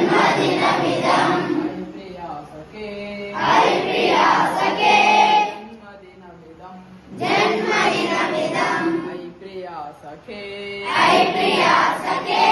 நிம்மதினமிதம் ஹரிப்ரியா சகே ஹரிப்ரியா சகே நிம்மதினமிதம் ஜன்மதினமிதம் ஹரிப்ரியா சகே ஹரிப்ரியா சகே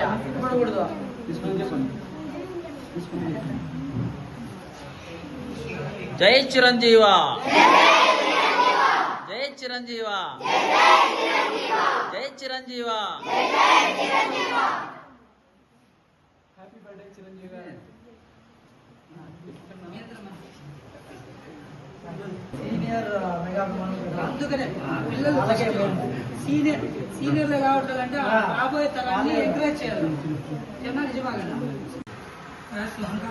మళ్ళా ఇవ్వకూడదు జై చిరంజీవ జై చిరంజీవ జై చిరంజీవ హ్యాపీ బర్త్డే చిరంజీవి గారు సీనియర్ మెగా అందుకనే పిల్లలు సీనియర్ సీనియర్ కావట్లేదంటే ఆ రాబోయే తరాన్ని ఎంకరేజ్ చేయాలి. నిజమా కదా ఇంకా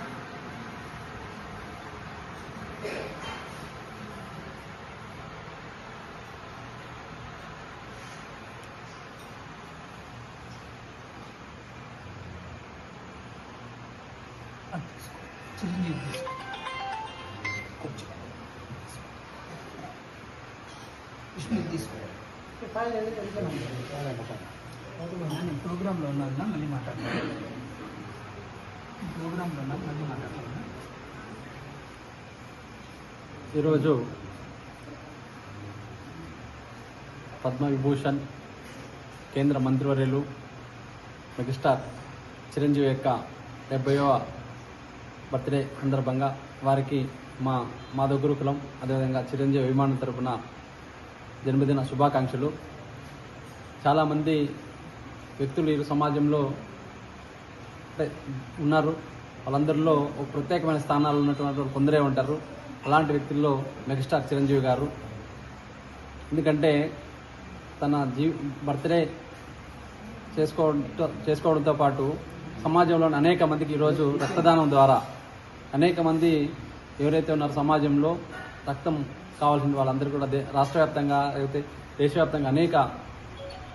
చిరంజీవి. విష్ణు తీసుకో నేను ప్రోగ్రాంలో ఉన్నాను మళ్ళీ మాట్లాడతాను. ప్రోగ్రాంలో ఉన్నాను మళ్ళీ మాట్లాడతాను. ఈరోజు పద్మవిభూషణ్ కేంద్ర మంత్రివర్యులు మెగాస్టార్ చిరంజీవి యొక్క డెబ్బైవ బర్త్డే సందర్భంగా వారికి మా మాధవ గురుకులం అదేవిధంగా చిరంజీవి అభిమానుల తరపున జన్మదిన శుభాకాంక్షలు. చాలామంది వ్యక్తులు ఈ సమాజంలో ఉన్నారు. వాళ్ళందరిలో ఒక ప్రత్యేకమైన స్థానాలు ఉన్నటువంటి కొందరే ఉంటారు. అలాంటి వ్యక్తుల్లో మెగాస్టార్ చిరంజీవి గారు. ఎందుకంటే తన జీ బర్త్డే చేసుకోవడం చేసుకోవడంతో పాటు సమాజంలోని అనేక మందికి ఈరోజు రక్తదానం ద్వారా అనేక మంది ఎవరైతే ఉన్నారో సమాజంలో రక్తం కావాల్సిన వాళ్ళందరూ కూడా దే- రాష్ట్ర వ్యాప్తంగా అయితే దేశవ్యాప్తంగా అనేక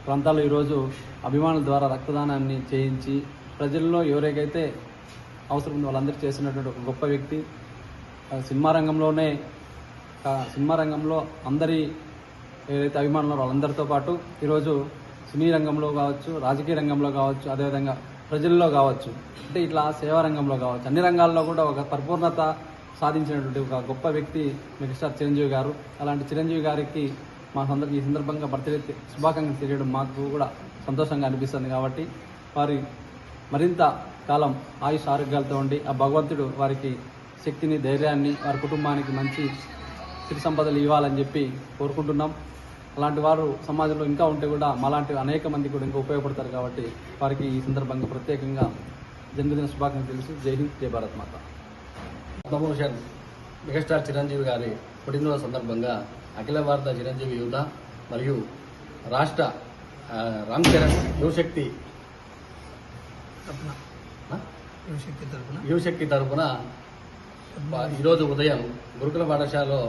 ప్రాంతాల్లో ఈరోజు అభిమానుల ద్వారా రక్తదానాన్ని చేయించి ప్రజల్లో ఎవరికైతే అవసరం ఉందో వాళ్ళందరూ చేసినటువంటి ఒక గొప్ప వ్యక్తి. ఆ సినిమా రంగంలోనే సినిమా రంగంలో అందరి ఏదైతే అభిమానులు వాళ్ళందరితో పాటు ఈరోజు సినీ రంగంలో కావచ్చు రాజకీయ రంగంలో కావచ్చు అదేవిధంగా ప్రజల్లో కావచ్చు అంటే ఇట్లా సేవా రంగంలో కావచ్చు అన్ని రంగాల్లో కూడా ఒక పరిపూర్ణత సాధించినటువంటి ఒక గొప్ప వ్యక్తి మెగాస్టార్ చిరంజీవి గారు. అలాంటి చిరంజీవి గారికి మా సందర్ ఈ సందర్భంగా బర్త్డే శుభాకాంక్షలు తెలియడం మాకు కూడా సంతోషంగా అనిపిస్తుంది కాబట్టి వారి మరింత కాలం ఆయుష్ ఆరోగ్యాలతో ఉండి ఆ భగవంతుడు వారికి శక్తిని ధైర్యాన్ని వారి కుటుంబానికి మంచి సిరి సంపదలు ఇవ్వాలని చెప్పి కోరుకుంటున్నాం. అలాంటి వారు సమాజంలో ఇంకా ఉంటే కూడా మాలాంటి అనేక మంది కూడా ఇంకా ఉపయోగపడతారు కాబట్టి వారికి ఈ సందర్భంగా ప్రత్యేకంగా జన్మదిన శుభాకాంక్షలు తెలుసు. జై హింద్ జై భారత్ మాత. పద్మభూషణ్ మెగాస్టార్ చిరంజీవి గారి పుట్టినరోజు సందర్భంగా అఖిల భారత చిరంజీవి యువత మరియు రాష్ట్ర రామ్ చరణ్ యువశక్తి యువశక్తి తరపున తరఫున ఈరోజు ఉదయం గురుకుల పాఠశాలలో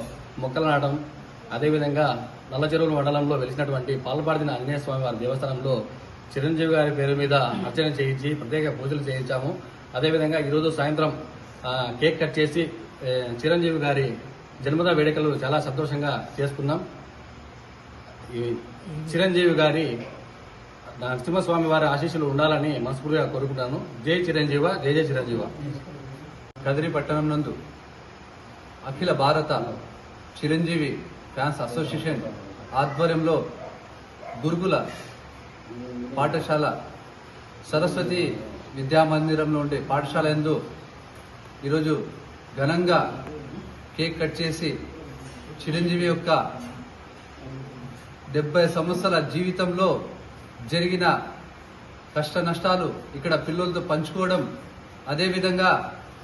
మొక్కలు నాటం అదేవిధంగా నల్ల చెరువుల మండలంలో వెలిసినటువంటి పాల్పాడిన ఆంజనేయ స్వామి వారి దేవస్థానంలో చిరంజీవి గారి పేరు మీద అర్చన చేయించి ప్రత్యేక పూజలు చేయించాము. అదేవిధంగా ఈరోజు సాయంత్రం కేక్ కట్ చేసి చిరంజీవి గారి జన్మదిన వేడుకలు చాలా సంతోషంగా చేసుకున్నాం ఈ చిరంజీవి గారి నరసింహస్వామి వారి ఆశీస్సులు ఉండాలని మనస్ఫూర్తిగా కోరుకుంటాను. జై చిరంజీవ జై జై చిరంజీవ. కదిరి పట్టణం నందు అఖిల భారత చిరంజీవి ఫ్యాన్స్ అసోసియేషన్ ఆధ్వర్యంలో గురుకుల పాఠశాల సరస్వతి విద్యామందిరంలో ఉండే పాఠశాల ఎందు ఈరోజు ఘనంగా కేక్ కట్ చేసి చిరంజీవి యొక్క డెబ్బై సంవత్సరాల జీవితంలో జరిగిన కష్ట నష్టాలు ఇక్కడ పిల్లలతో పంచుకోవడం అదేవిధంగా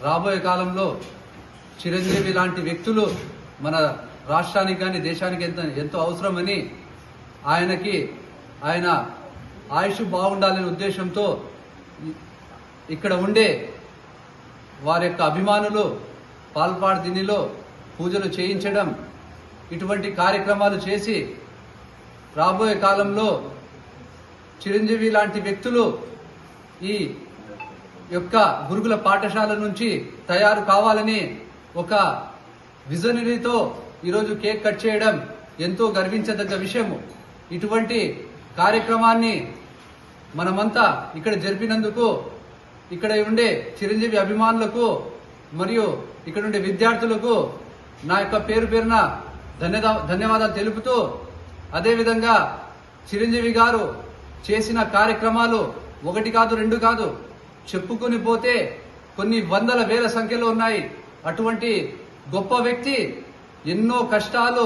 రాబోయే కాలంలో చిరంజీవి లాంటి వ్యక్తులు మన రాష్ట్రానికి కానీ దేశానికి ఎంత ఎంతో అవసరమని ఆయనకి ఆయన ఆయుష్ బాగుండాలనే ఉద్దేశంతో ఇక్కడ ఉండే వారి యొక్క అభిమానులు పాల్పాడు దినిలో పూజలు చేయించడం ఇటువంటి కార్యక్రమాలు చేసి రాబోయే కాలంలో చిరంజీవి లాంటి వ్యక్తులు ఈ యొక్క గురుకుల పాఠశాల నుంచి తయారు కావాలని ఒక విజనరీతో ఈరోజు కేక్ కట్ చేయడం ఎంతో గర్వించదగ్గ విషయము. ఇటువంటి కార్యక్రమాన్ని మనమంతా ఇక్కడ జరిపినందుకు ఇక్కడ ఉండే చిరంజీవి అభిమానులకు మరియు ఇక్కడ ఉండే విద్యార్థులకు నా యొక్క పేరు పేరున ధన్యదా ధన్యవాదాలు తెలుపుతూ అదేవిధంగా చిరంజీవి గారు చేసిన కార్యక్రమాలు ఒకటి కాదు రెండు కాదు చెప్పుకుని పోతే కొన్ని వందల వేల సంఖ్యలో ఉన్నాయి. అటువంటి గొప్ప వ్యక్తి ఎన్నో కష్టాలు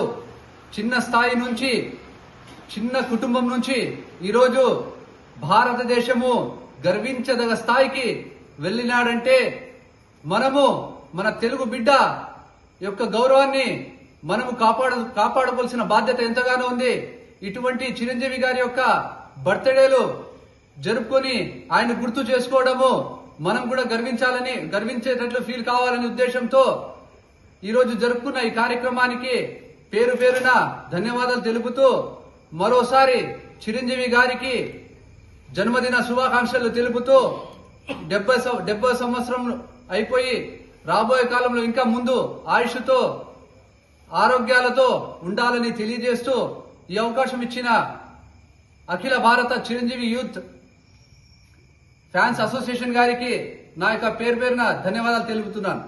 చిన్న స్థాయి నుంచి చిన్న కుటుంబం నుంచి ఈరోజు భారతదేశము గర్వించదగ స్థాయికి వెళ్ళినాడంటే మనము మన తెలుగు బిడ్డ యొక్క గౌరవాన్ని మనము కాపాడు కాపాడుకోవాల్సిన బాధ్యత ఎంతగానో ఉంది. ఇటువంటి చిరంజీవి గారి యొక్క బర్త్డేలు జరుపుకొని ఆయన గుర్తు చేసుకోవడము మనం కూడా గర్వించాలని గర్వించేటట్లు ఫీల్ కావాలనే ఉద్దేశంతో ఈరోజు జరుపుకున్న ఈ కార్యక్రమానికి పేరు పేరున ధన్యవాదాలు తెలుపుతూ మరోసారి చిరంజీవి గారికి జన్మదిన శుభాకాంక్షలు తెలుపుతూ డెబ్బై డెబ్బై సంవత్సరం అయిపోయి రాబోయే కాలంలో ఇంకా ముందు ఆయుష్తో ఆరోగ్యాలతో ఉండాలని తెలియజేస్తూ ఈ అవకాశం ఇచ్చిన అఖిల భారత చిరంజీవి యూత్ ఫ్యాన్స్ అసోసియేషన్ గారికి నా యొక్క పేరు పేరున ధన్యవాదాలు తెలుపుతున్నాను.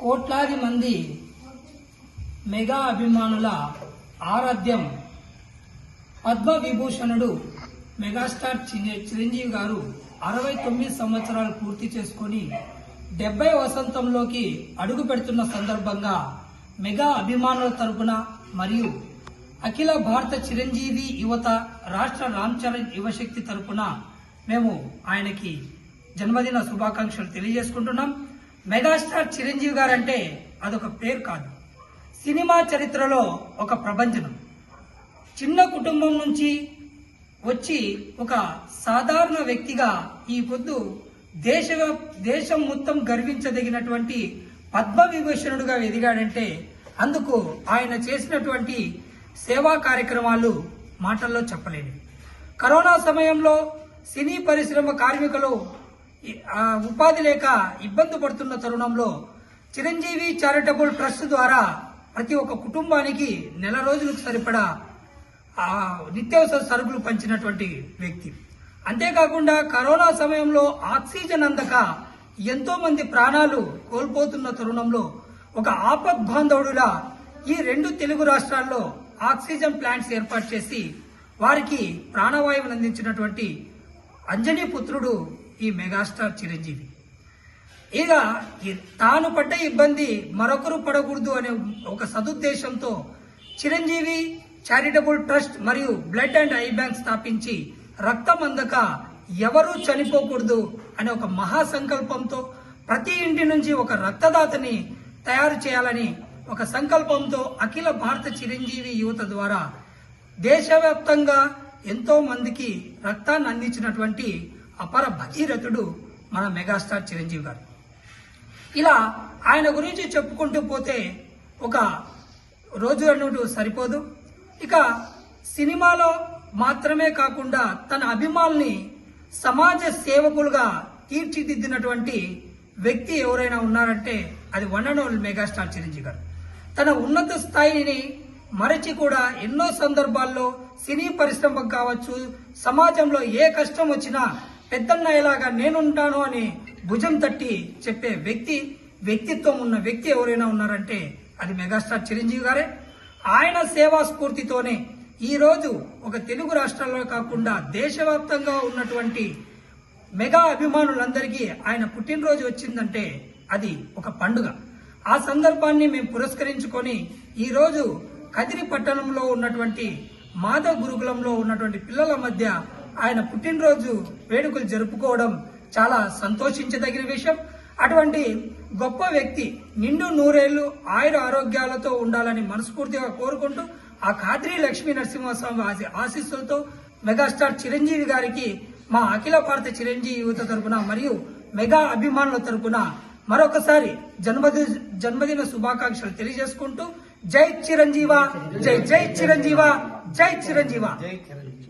కోట్లాది మంది మెగా అభిమానుల ఆరాధ్యం పద్మ విభూషణుడు మెగాస్టార్ చిరంజీవి గారు అరవై తొమ్మిది సంవత్సరాలు పూర్తి చేసుకొని డెబ్బై వసంతంలోకి అడుగు పెడుతున్న సందర్భంగా మెగా అభిమానుల తరపున మరియు అఖిల భారత చిరంజీవి యువత రాష్ట్ర రామ్ చరణ్ యువశక్తి తరపున మేము ఆయనకి జన్మదిన శుభాకాంక్షలు తెలియజేసుకుంటున్నాం. మెగాస్టార్ చిరంజీవి గారు అంటే అదొక పేరు కాదు. సినిమా చరిత్రలో ఒక ప్రపంచం చిన్న కుటుంబం నుంచి వచ్చి ఒక సాధారణ వ్యక్తిగా ఈ పొద్దు దేశ దేశం మొత్తం గర్వించదగినటువంటి పద్మ విభూషణుడుగా ఎదిగాడంటే అందుకు ఆయన చేసినటువంటి సేవా కార్యక్రమాలు మాటల్లో చెప్పలేనివి కరోనా సమయంలో సినీ పరిశ్రమ కార్మికులు ఉపాధి లేక ఇబ్బంది పడుతున్న తరుణంలో చిరంజీవి చారిటబుల్ ట్రస్ట్ ద్వారా ప్రతి ఒక్క కుటుంబానికి నెల రోజులకు సరిపడా ఆ నిత్యావసర సరుకులు పంచినటువంటి వ్యక్తి. అంతేకాకుండా కరోనా సమయంలో ఆక్సిజన్ అందక ఎంతో మంది ప్రాణాలు కోల్పోతున్న తరుణంలో ఒక ఆపద్ బాంధవుడులా ఈ రెండు తెలుగు రాష్ట్రాల్లో ఆక్సిజన్ ప్లాంట్స్ ఏర్పాటు చేసి వారికి ప్రాణవాయువును అందించినటువంటి అంజనీ పుత్రుడు ఈ మెగాస్టార్ చిరంజీవి. ఇక తాను పడ్డ ఇబ్బంది మరొకరు పడకూడదు అనే ఒక సదుద్దేశంతో చిరంజీవి చారిటబుల్ ట్రస్ట్ మరియు బ్లడ్ అండ్ ఐ బ్యాంక్ స్థాపించి రక్తం అందక ఎవరూ చనిపోకూడదు అనే ఒక మహా సంకల్పంతో ప్రతి ఇంటి నుంచి ఒక రక్తదాతని తయారు చేయాలని ఒక సంకల్పంతో అఖిల భారత చిరంజీవి యువత ద్వారా దేశవ్యాప్తంగా ఎంతో మందికి రక్తాన్ని అందించినటువంటి అపర భగీరథుడు మన మెగాస్టార్ చిరంజీవి గారు. ఇలా ఆయన గురించి చెప్పుకుంటూ పోతే ఒక రోజు అన్నట్టు సరిపోదు. ఇక సినిమాలో మాత్రమే కాకుండా తన అభిమానుల్ని సమాజ సేవకులుగా తీర్చిదిద్దినటువంటి వ్యక్తి ఎవరైనా ఉన్నారంటే అది one and only megastar Chiranjeevi గారు. తన ఉన్నత స్థాయిని మరచి కూడా ఎన్నో సందర్భాల్లో సినీ పరిశ్రమకు కావచ్చు సమాజంలో ఏ కష్టం వచ్చినా పెద్దన్నయ్యలాగా నేనుంటాను అని భుజం తట్టి చెప్పే వ్యక్తి వ్యక్తిత్వం ఉన్న వ్యక్తి ఎవరైనా ఉన్నారంటే అది మెగాస్టార్ చిరంజీవి గారే. ఆయన సేవా స్ఫూర్తితోనే ఈ రోజు ఒక తెలుగు రాష్ట్రాల్లో కాకుండా దేశవ్యాప్తంగా ఉన్నటువంటి మెగా అభిమానులందరికీ ఆయన పుట్టినరోజు వచ్చిందంటే అది ఒక పండుగ. ఆ సందర్భాన్ని మేము పురస్కరించుకొని ఈరోజు కదిరి పట్టణంలో ఉన్నటువంటి మాధవ్ గురుకులంలో ఉన్నటువంటి పిల్లల మధ్య ఆయన పుట్టినరోజు వేడుకలు జరుపుకోవడం చాలా సంతోషించదగిన విషయం. అటువంటి గొప్ప వ్యక్తి నిండు నూరేళ్ళు ఆయుర ఆరోగ్యాలతో ఉండాలని మనస్ఫూర్తిగా కోరుకుంటూ ఆ కాద్రి లక్ష్మీ నరసింహస్వామి ఆశీ- ఆశీస్సులతో మెగాస్టార్ చిరంజీవి గారికి మా అఖిల భారత చిరంజీవి యువత తరపున మరియు మెగా అభిమానుల తరపున మరొకసారి జన్మదిన జన్మదిన శుభాకాంక్షలు తెలియజేసుకుంటూ జై చిరంజీవ జై జై చిరంజీవ జై చిరంజీవ. జై చిరంజీవి